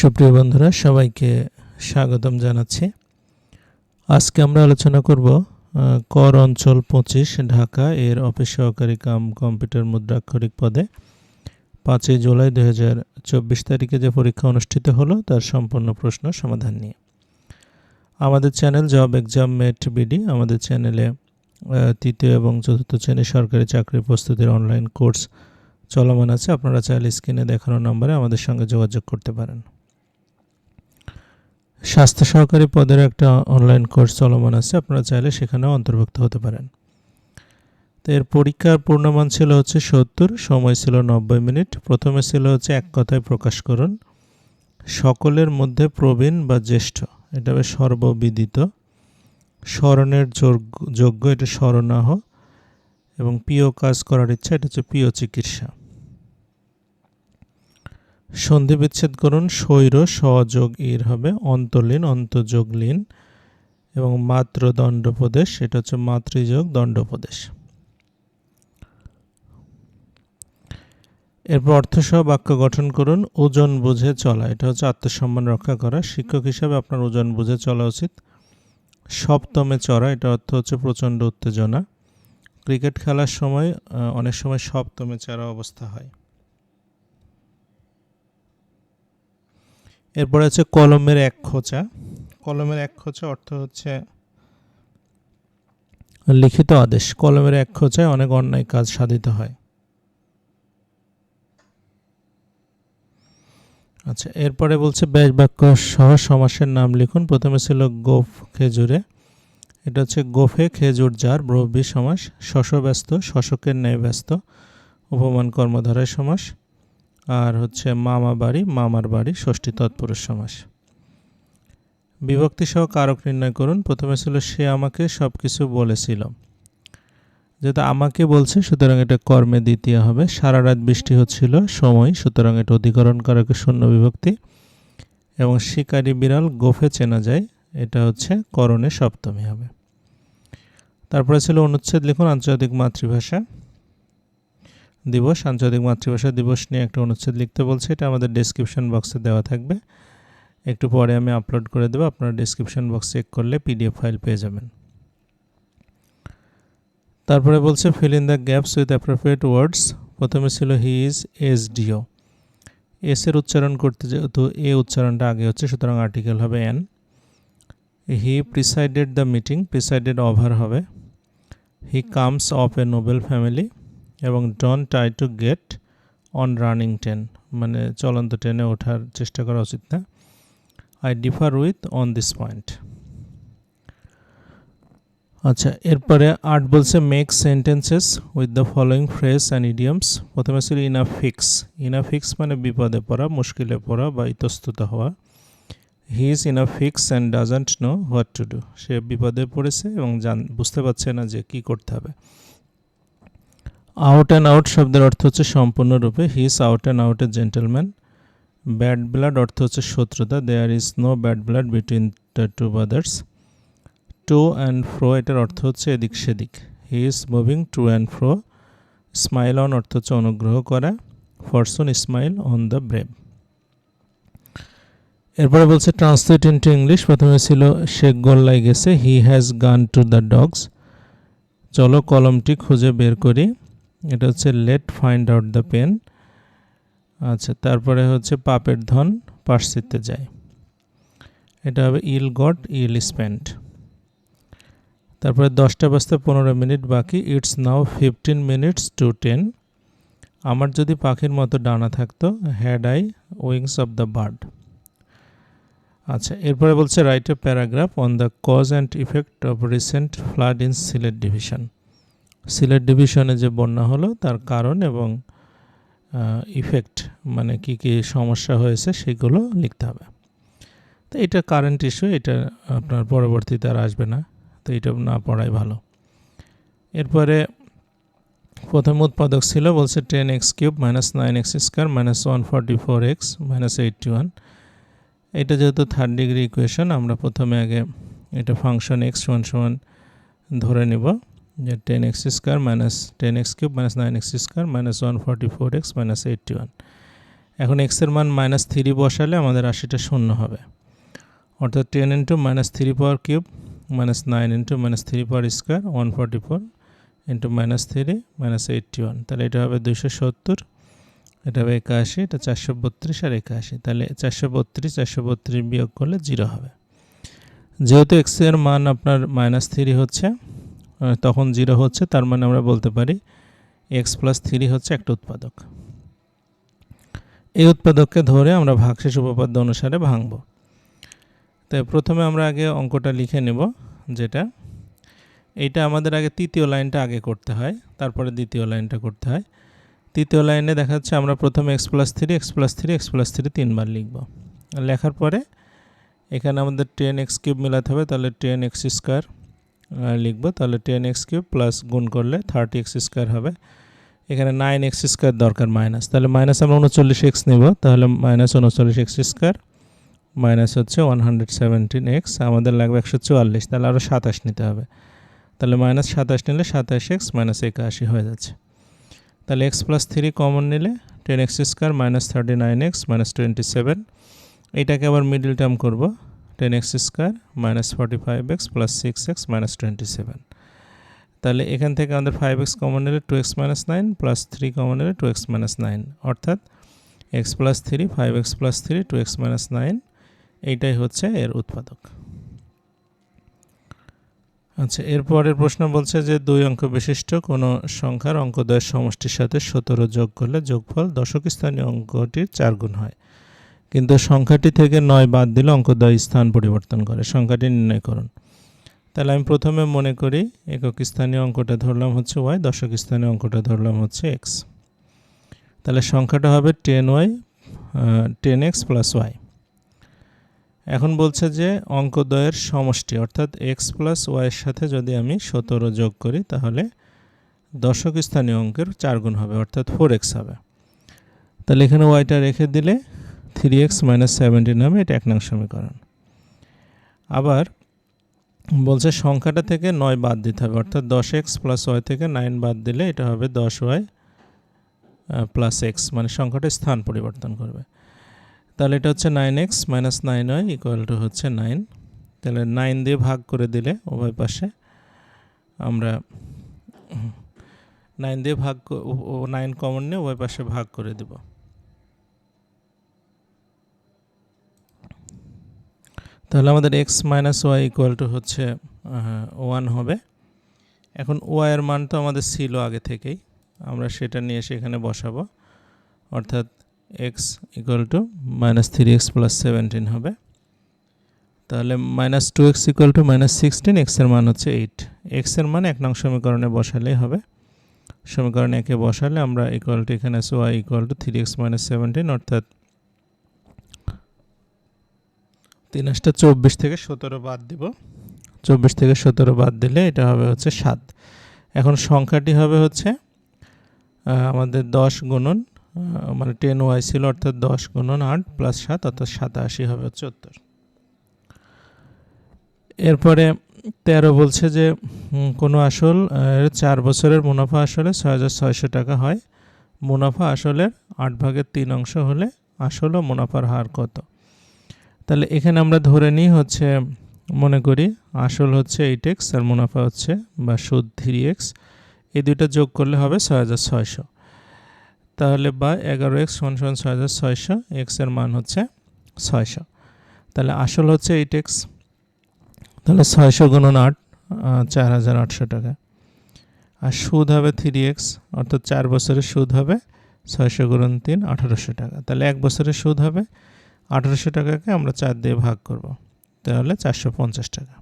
সুপ্রিয় বন্ধুরা, সবাইকে স্বাগতম জানাচ্ছি। আজকে আমরা আলোচনা করব কর অঞ্চল পঁচিশ, ঢাকা এর অফিস সহকারী কাম কম্পিউটার মুদ্রাক্ষরিক পদে। পাঁচই জুলাই দু হাজার চব্বিশ তারিখে যে পরীক্ষা অনুষ্ঠিত হলো, তার সম্পূর্ণ প্রশ্ন সমাধান নিয়ে। আমাদের channel job exam mate BD, আমাদের চ্যানেলে তৃতীয় এবং চতুর্থ শ্রেণির সরকারি চাকরি প্রস্তুতির অনলাইন কোর্স চলমান আছে। আপনারা চাইলে স্ক্রিনে দেখানো নম্বরে আমাদের সঙ্গে যোগাযোগ করতে পারেন। স্বাস্থ্য সহকারী পদের একটা অনলাইন কোর্স চলমান আছে, আপনারা চাইলে সেখানেও অন্তর্ভুক্ত হতে পারেন। তো এর পরীক্ষার পূর্ণমান ছিল হচ্ছে সত্তর, সময় ছিল নব্বই মিনিট। প্রথমে ছিল হচ্ছে এক কথায় প্রকাশ করুন। সকলের মধ্যে প্রবীণ বা জ্যেষ্ঠ, এটা হবে সর্ববিদিত। স্মরণের যোগ্য যোগ্য এটা স্মরণাহ এবং প্রিয় কাজ করার ইচ্ছা, এটা হচ্ছে প্রিয় চিকিৎসা। সন্ধি বিচ্ছেদ করুন স্বৈর সহযোগ ইর হবে, অন্তলীন অন্তযোগ লীন এবং মাত্র দণ্ডপ্রদেশ এটা হচ্ছে মাতৃযোগ দণ্ডপ্রদেশ এরপর অর্থসহ বাক্য গঠন করুন, ওজন বুঝে চলা, এটা হচ্ছে আত্মসম্মান রক্ষা করা। শিক্ষক হিসাবে আপনার ওজন বুঝে চলা উচিত। সপ্তমে চড়া, এটা অর্থ হচ্ছে প্রচণ্ড উত্তেজনা। ক্রিকেট খেলার সময় অনেক সময় সপ্তমে চারা অবস্থা হয়। এরপরে আছে কলমের এক খোঁচা। কলমের এক খোঁচা অর্থ হচ্ছে লিখিত আদেশ। কলমের এক খোঁচায় অনেক অন্যায় কাজ সাধিত হয়। আচ্ছা এরপরে বলছে ব্যাস বাক্য সহ সমাসের নাম লিখুন। প্রথমে ছিল গোফ খেজুরে। এটা হচ্ছে গোফে খেজুর যার ব্রহ্মী সমাস, শশব্যস্ত, শশকের ন্যায় ব্যস্ত উপমান কর্মধারায় সমাস। আর হচ্ছে মামা বাড়ি, মামার বাড়ি, ষষ্ঠী তৎপুরুষ সমাস। বিভক্তি সহ কারক নির্ণয় করুন। প্রথমে ছিল সে আমাকে সব কিছু বলেছিল। যেহেতু আমাকে বলছে, সুতরাং এটা কর্মে দ্বিতীয় হবে। সারা রাত বৃষ্টি হচ্ছিল, সময়, সুতরাং এটা অধিকরণ কারকে শূন্য বিভক্তি। এবং শিকারী বিড়াল গোফে চেনা যায়, এটা হচ্ছে করণে সপ্তমী হবে। তারপরে ছিল অনুচ্ছেদ লিখুন আন্তর্জাতিক মাতৃভাষা। দিবস আন্তর্জাতিক মাতৃভাষা দিবস নিয়ে একটা অনুচ্ছেদ লিখতে বলছে। এটা আমাদের ডেসক্রিপশন বক্সে দেওয়া থাকবে। একটু পরে আমি আপলোড করে দেবো। আপনারা ডেসক্রিপশন বক্স চেক করলে পিডিএফ ফাইল পেয়ে যাবেন। তারপরে বলছে fill in the gaps with appropriate words প্রথমে ছিল he is S do S এর উচ্চারণ করতে যেহেতু এ উচ্চারণটা আগে হচ্ছে, সুতরাং আর্টিকেল হবে an he presided the meeting presided over হবে। He comes of a noble family এবং don't try to get on running train মানে চলন্ত ট্রেনে ওঠার চেষ্টা করা উচিত না। I differ with on this point আচ্ছা এরপরে আর্ট বলছে make sentences with the following phrase and idioms প্রথমে ছিল ইনা ফিক্স ইনা ফিক্স মানে বিপদে পড়া, মুশকিলে পড়া বা ইতস্তুত হওয়া। He is in a fix and doesn't know what to do সে বিপদে পড়েছে এবং জান, বুঝতে পারছে না যে কি করতে হবে। আউট অ্যান্ড আউট শব্দের অর্থ হচ্ছে সম্পূর্ণরূপে। He out and out a gentleman bad blood অর্থ হচ্ছে শত্রুতা। There is no bad blood between the two brothers to and fro এটার অর্থ হচ্ছে এদিক সেদিক। He is moving to and fro smile on অর্থ হচ্ছে অনুগ্রহ করা। Fortune smile on the brave এরপরে বলছে ট্রান্সলেট ইন্টু ইংলিশ প্রথমে ছিল, সে গোল্লায় গেছে। He has gone to the dogs চলো কলমটি খুঁজে বের করি। এটা হচ্ছে let find out the pen আচ্ছা তারপরে হচ্ছে পাপের ধন পার্সিতে যায়। এটা হবে ইল গট ইল স্পেন্ড তারপরে দশটা বাজতে পনেরো মিনিট বাকি it's now fifteen minutes to ten আমার যদি পাখির মতো ডানা থাকতো had I wings of the bird আচ্ছা এরপরে বলছে write a paragraph on the cause and effect of recent flood in Sylhet division Sylhet ডিভিশনে যে বন্যা হলো, তার কারণ এবং ইফেক্ট মানে কি কি সমস্যা হয়েছে সেগুলো লিখতে হবে। তো এটা কারেন্ট ইস্যু এটা আপনার পরবর্তীতে আর আসবে না। তো এটা না পড়াই ভালো। এরপরে প্রথম উৎপাদক ছিল, বলছে ten x cube minus nine x square minus one forty four x minus eighty one এটা যেহেতু থার্ড ডিগ্রি ইকুয়েশন আমরা প্রথমে আগে এটা ফাংশন এক্স ওয়ান সমান ধরে নেব। যে ten x square minus ten x cube minus nine x square minus one forty four x minus eighty one এখন এক্সের মান মাইনাস থ্রি বসালে আমাদের রাশিটা শূন্য হবে। অর্থাৎ ten into minus three power cube minus nine into minus three power square one forty four into minus three minus eighty one তাহলে এটা হবে দুইশো সত্তর, এটা হবে একাশি, এটা চারশো বত্রিশ আর একাশি। তাহলে চারশো বত্রিশ চারশো বত্রিশ বিয়োগ করলে জিরো হবে। যেহেতু এক্সের মান আপনার মাইনাস থ্রি হচ্ছে তখন জিরো হচ্ছে, তার মানে আমরা বলতে পারি এক্স প্লাস থ্রি হচ্ছে একটা উৎপাদক। এই উৎপাদককে ধরে আমরা ভাগশেষ উপপাদ্য অনুসারে ভাঙব। তাই প্রথমে আমরা আগে অঙ্কটা লিখে নেব, যেটা এইটা আমাদের আগে তৃতীয় লাইনটা আগে করতে হয়, তারপরে দ্বিতীয় লাইনটা করতে হয়। তৃতীয় লাইনে দেখা যাচ্ছে আমরা প্রথমে x plus three x plus three x plus three তিনবার লিখব। লেখার পরে এখানে আমাদের টেন এক্স কিউব মেলাতে হবে, তাহলে টেন এক্স স্কোয়ার লিখব, তাহলে টেন এক্স কিউব প্লাস গুণ করলে থার্টি এক্স স্কোয়ার হবে। এখানে নাইন এক্স স্কোয়ার দরকার মাইনাস তাহলে মাইনাস আমরা উনচল্লিশ এক্স নেব, তাহলে মাইনাস উনচল্লিশ এক্স স্কোয়ার মাইনাস হচ্ছে ওয়ান হান্ড্রেড সেভেন্টিন এক্স আমাদের লাগবে একশো চুয়াল্লিশ, তাহলে আরও সাতাশ নিতে হবে। তাহলে মাইনাস সাতাশ নিলে সাতাশ এক্স মাইনাস একাশি হয়ে যাচ্ছে। তাহলে এক্স প্লাস থ্রি কমন নিলে ten x square minus thirty nine x minus twenty seven এইটাকে আবার মিডিল টার্ম করব। Ten x square minus forty five x plus six x minus twenty seven. তাহলে এখান থেকে আমাদের ফাইভ এক্স কমন নিলে two x minus nine plus three common নিলে two x minus nine. অর্থাৎ x plus three, five x plus three, two x minus nine, এইটাই হচ্ছে এর উৎপাদক। আচ্ছা এরপরের প্রশ্ন বলছে যে দুই অঙ্ক বিশিষ্ট, কোনো সংখ্যার অঙ্কদ্বয়ের সমষ্টির সাথে সতেরো যোগ করলে যোগফল দশক স্থানীয় অঙ্কটির চার গুণ হয়। কিন্তু সংখ্যাটি থেকে নয় বাদ দিলে অঙ্কদ্বয় স্থান পরিবর্তন করে, সংখ্যাটি নির্ণয় করুন। তাহলে আমি প্রথমে মনে করি একক স্থানীয় অঙ্কটা ধরলাম হচ্ছে ওয়াই দশক স্থানীয় অঙ্কটা ধরলাম হচ্ছে এক্স তাহলে সংখ্যাটা হবে ten y ten x plus y এখন বলছে যে অঙ্কদ্বয়ের সমষ্টি, অর্থাৎ এক্স প্লাস ওয়াইয়ের সাথে যদি আমি সতেরো যোগ করি, তাহলে দশক স্থানীয় অঙ্কের চার গুণ হবে, অর্থাৎ ফোর এক্স হবে। তাহলে এখানে ওয়াইটা রেখে দিলে থ্রি এক্স মাইনাস সেভেন্টিন হবে এটা এক নং সমীকরণ। আবার বলছে সংখ্যাটা থেকে নয় বাদ দিতে হবে, অর্থাৎ দশ এক্স প্লাস ওয়াই থেকে নাইন বাদ দিলে এটা হবে দশ ওয়াই প্লাস এক্স মানে সংখ্যাটা স্থান পরিবর্তন করবে। তাহলে এটা হচ্ছে nine x minus nine y equal to হচ্ছে নাইন তাহলে নাইন দিয়ে ভাগ করে দিলে উভয় পাশে আমরা নাইন দিয়ে ভাগ নাইন কমন নিয়ে উভয় পাশে ভাগ করে দেব। তাহলে আমাদের x minus y equal to হচ্ছে ওয়ান হবে। এখন ওয়াইয়ের মান তো আমাদের ছিল আগে থেকেই। আমরা সেটা নিয়ে সেখানে বসাবো। অর্থাৎ x equal to minus three x plus seventeen হবে। তাহলে minus two x equal to minus sixteen এক্সের মান হচ্ছে এইট এক্সের মান এক নং সমীকরণে বসালেই হবে। সমীকরণ একে বসালে আমরা ইকুয়াল টু এখানে আছে y equal to three x minus seventeen অর্থাৎ তিন চব্বিশ থেকে সতেরো বাদ দিব। চব্বিশ থেকে সতেরো বাদ দিলে এটা হবে হচ্ছে সাত। এখন সংখ্যাটি হবে হচ্ছে আমাদের দশ গুণন মানে টেন ওয়াই ছিল, অর্থাৎ দশ গুণন আট প্লাস সাত, অর্থাৎ সাতাশি হবে হচ্ছে উত্তর এরপরে তেরো বলছে যে কোনো আসল চার বছরের মুনাফা আসলে ছয় হাজার ছয়শো টাকা হয়। মুনাফা আসলের আট ভাগের তিন অংশ হলে আসল ও মুনাফার হার কত? তাহলে এখানে আমরা ধরে নিই হচ্ছে, মনে করি আসল হচ্ছে এইট এক্স আর মুনাফা হচ্ছে বা সুদ থ্রি এক্স। এই দুইটা যোগ করলে হবে ছয় হাজার ছয়শো। তাহলে বা এগারো এক্স সমান সমান ছয় হাজার ছয়শো এক্সের মান হচ্ছে ছয়শো। তাহলে আসল হচ্ছে এইট এক্স। তাহলে ছয়শো গুণন আট চার হাজার আটশো টাকা। আর সুদ হবে থ্রি এক্স, অর্থাৎ চার বছরের সুদ হবে ছয়শো গুণন তিন, আঠারোশো টাকা। তাহলে এক বছরের সুদ হবে আঠারোশো টাকাকে আমরা চার দিয়ে ভাগ করব। তাহলে চারশো পঞ্চাশ টাকা।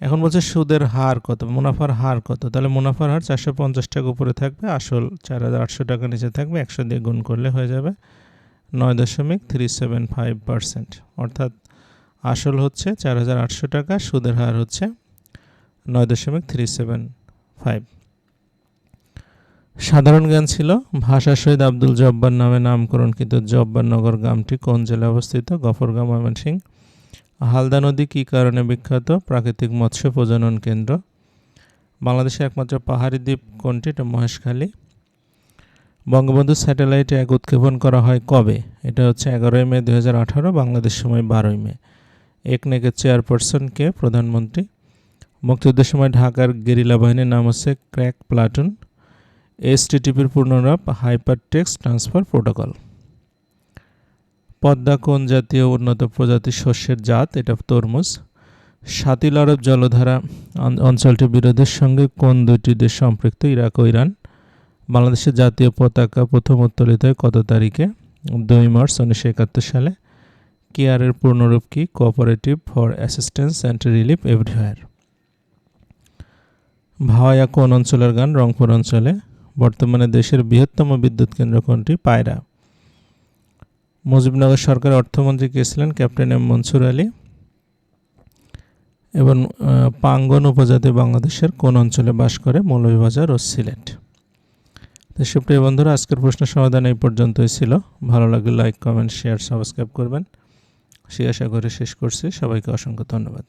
এখন বলছে সুদের হার কত? মুনাফার হার কত? তাহলে মুনাফার হার চারশো পঞ্চাশ টাকা উপরে থাকবে, আসল চার হাজার আটশো টাকা নিচে থাকবে, একশো দিয়ে গুণ করলে হয়ে যাবে নয় দশমিক থ্রি সেভেন ফাইভ পারসেন্ট। অর্থাৎ আসল হচ্ছে চার হাজার আটশো টাকা, সুদের হার হচ্ছে নয় দশমিক থ্রি সেভেন ফাইভ। সাধারণ জ্ঞান ছিল। ভাষা শহীদ আব্দুল জব্বার নামে নামকরণকৃত জব্বারনগর গ্রামটি কোন জেলায় অবস্থিত? গফরগাঁও ময়মনসিংহ। হালদা নদী কী কারণে বিখ্যাত? প্রাকৃতিক মৎস্য প্রজনন কেন্দ্র। বাংলাদেশের একমাত্র পাহাড়ি দ্বীপ কোনটি? এটা মহেশখালী। বঙ্গবন্ধু স্যাটেলাইট এক উৎক্ষেপণ করা হয় কবে? এটা হচ্ছে এগারোই মে দু আঠারো, বাংলাদেশ সময় বারোই মে। একনেকের চেয়ারপারসনকে প্রধানমন্ত্রী। মুক্তিযুদ্ধের সময় ঢাকার গেরিলা বাহিনীর নাম হচ্ছে ক্র্যাক প্লাটুন। এসটিটিপির পূর্ণরূপ hyper text transfer protocol Padma কোন জাতীয় উন্নত প্রজাতির শস্যের জাত? এটা তরমুজ। সাতিল আরব জলধারা অঞ্চলটির বিরোধের সঙ্গে কোন দুটি দেশ সম্পৃক্ত? ইরাক ও ইরান। বাংলাদেশের জাতীয় পতাকা প্রথম উত্তোলিত হয় কত তারিখে? দুই মার্চ উনিশশো একাত্তর সালে। কেয়ারের পূর্ণরূপ কি? Cooperative for assistance and relief everywhere Bhawaiya কোন অঞ্চলের গান? রংপুর অঞ্চলে। বর্তমানে দেশের বৃহত্তম বিদ্যুৎ কেন্দ্র কোনটি? পায়রা। মুজিবনগর সরকারের অর্থমন্ত্রী কে ক্যাপ্টেন এম মনসুর আলী। এবং পাঙ্গন উপজাতি বাংলাদেশের কোন অঞ্চলে বাস করে মৌলভীবাজার ও সিলেট। তো সুপ্রিয় বন্ধুরা, আজকের প্রশ্ন সমাধান এই পর্যন্তই ছিল। ভালো লাগলে লাইক, কমেন্ট, শেয়ার, সাবস্ক্রাইব করবেন। সে আশা করে শেষ করছি। সবাইকে অসংখ্য ধন্যবাদ।